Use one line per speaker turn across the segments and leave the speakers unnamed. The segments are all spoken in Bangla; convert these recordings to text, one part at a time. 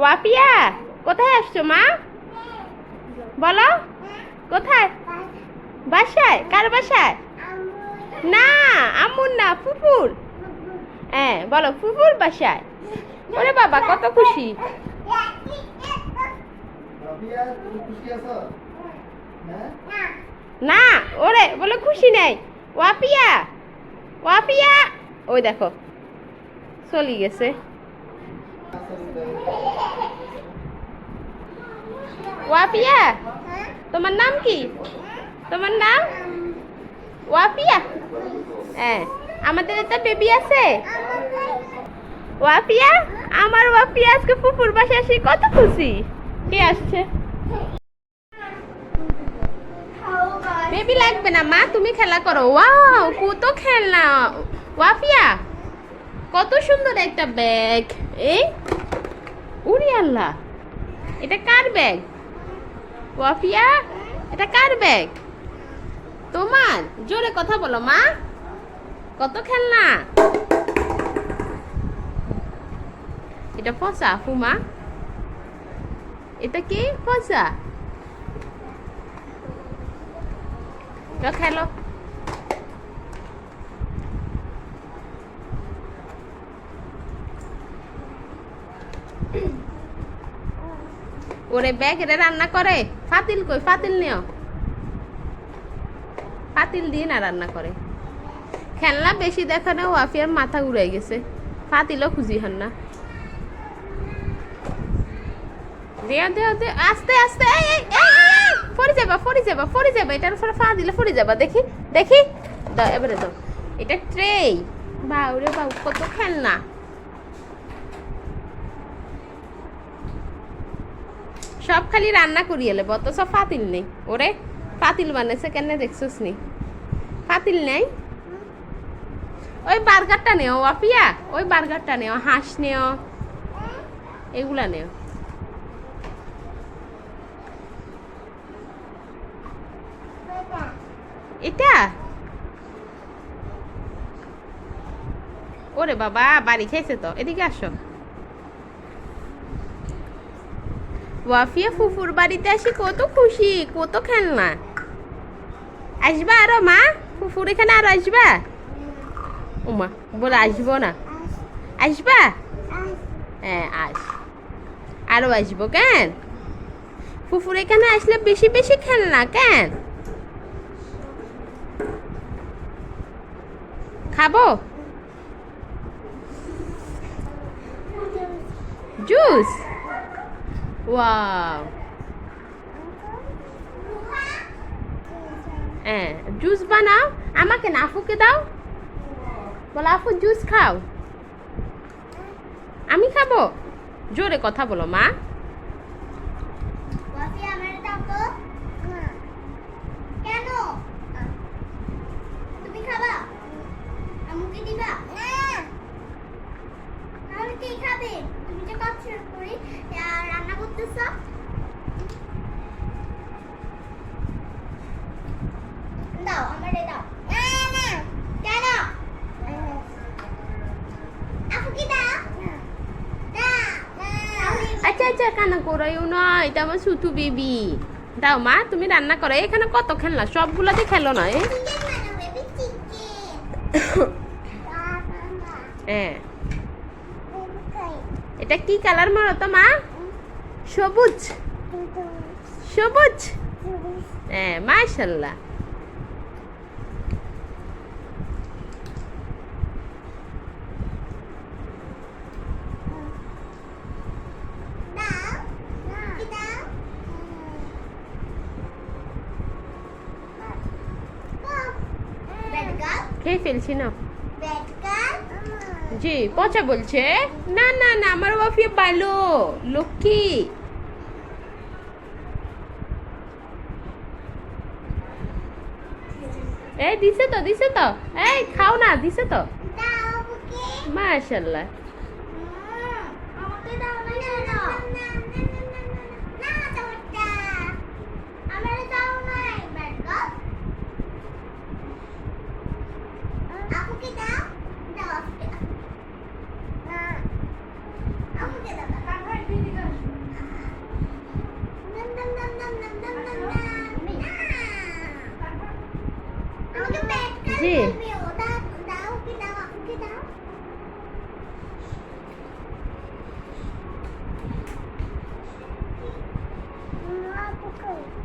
ওয়াপিয়া কোথায় আসছো মা? বলো কোথায়? বাসায় কার বাসায়? না আমুর না ফুপুর হ্যাঁ বলো ফুপুর বাসায়। ওরে বাবা কত খুশি।
হ্যাঁ?
না ওরে বলে খুশি নেই। ওয়াপিয়া ওয়াপিয়া ওই দেখো চলি গেছে। ওয়াপিয়া? তোমার নাম কি? তোমার নাম? ওয়াপিয়া? হ্যাঁ আমাদের একটা বেবি আছে। ওয়াপিয়া? আমার ওয়াপিয়া আজকে ফুপুর বাসে আসি কত খুশি? কে আসছে? বেবি লাগবে না, মা, তুমি খেলা করো। ওয়াও কত খেলনা। ওয়াফিয়া কত সুন্দর একটা ব্যাগ এই উরি আল্লাহ, এটা কার ব্যাগ ওয়াফিয়া এটা কার ব্যাগ তোমার? জোরে কথা বলো, মা। কত খেলনা? এটা ফসা ফুমা এটা কি? ফসা খেলো। ওরে ব্যাগ এটা রান্না করে। ফাতিল কই? ফাতিল নিও। ফাতিল দিয়ে না রান্না করে। খেলনা বেশি দেখানো ওয়াফিয়ার মাথা উড়ে গেছে। ফাতিলও খুঁজি হন না। দেও আস্তে আস্তে এই এই, এই ফরি যাবা ফরি যাবা ফরি যাবা। এটার উপরে ফা দিলে ফরি যাবা দেখি দেখি। দাও এবারে দাও। এটা ট্রে। বাউরে বাউ কত খেলনা। সব খালি রান্না করি এলে বত সব ফাতিল নেই। ওরে, ফাতিল বানাইছে কেন দেখছিস নি? ফাতিল নেই? ওই বার্গারটা নেও আপিয়া ওই বার্গারটা নেও, হাঁস নেও, এগুলা নেও। এটা? ওরে বাবা, বাড়ি খেয়েছে তো, এদিকে আসো। ওয়াফিয়া ফুফুর বাড়িতে আসি, কত খুশি, কত খেলনা। আসবা আরও, মা? ফুফুর এখানে আর আসবা? ওমা বলে আসব না। আসবা? হ্যাঁ আস। আরও আসব কেন? ফুফুর এখানে আসলে বেশি বেশি খেলনা, কেন? খাব? জুস? ওয়াও হ্যাঁ জুস বানাও আমাকে না আফুকে দাও বলো আফু জুস খাও আমি খাব জোরে কথা বলো মা
কফি আমার দাও তো কেন তুমি খাবা আমাকে দিবা না তাহলে কে খাবে তুমি যে কাজ শেষ করি আর রান্না করতেছ দাও আমারে দাও না না কেন আপু কি দাও না
করাইও না এটা আমার সুতু বেবি। দাও মা তুমি রান্না করো। এখানে কত খেলনা? সবগুলাতে খেলো না হ্যাঁ এটা কি কালার মারো তো মা? সবুজ। সবুজ। হ্যাঁ মাশাল্লাহ। খেয়ে ফেলছি না। জি পচা বলছে। না না না আমার ওয়াফিয়া ভালো লক্ষ্মী। এই দিছে তো দিছে তো। এই খাও না দিছে তো। মাশাল্লাহ
আমাকে। দাও দাও না না না আমার দাও নাই বার্গার আপুকে দাও দাও আপুকে দাও আপুকে দাও পুকুর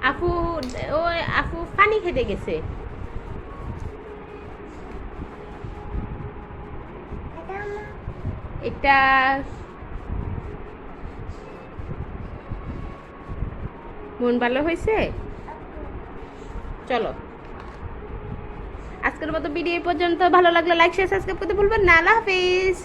আপু ওই আপু পানি খেতে গেছে।
এটা
মন ভালো হয়েছে? চলো। আজকের মতো ভিডিও পর্যন্ত। ভালো লাগলে লাইক শেয়ার সাবস্ক্রাইব করতে ভুলবেন না। আল্লাহ হাফিজ।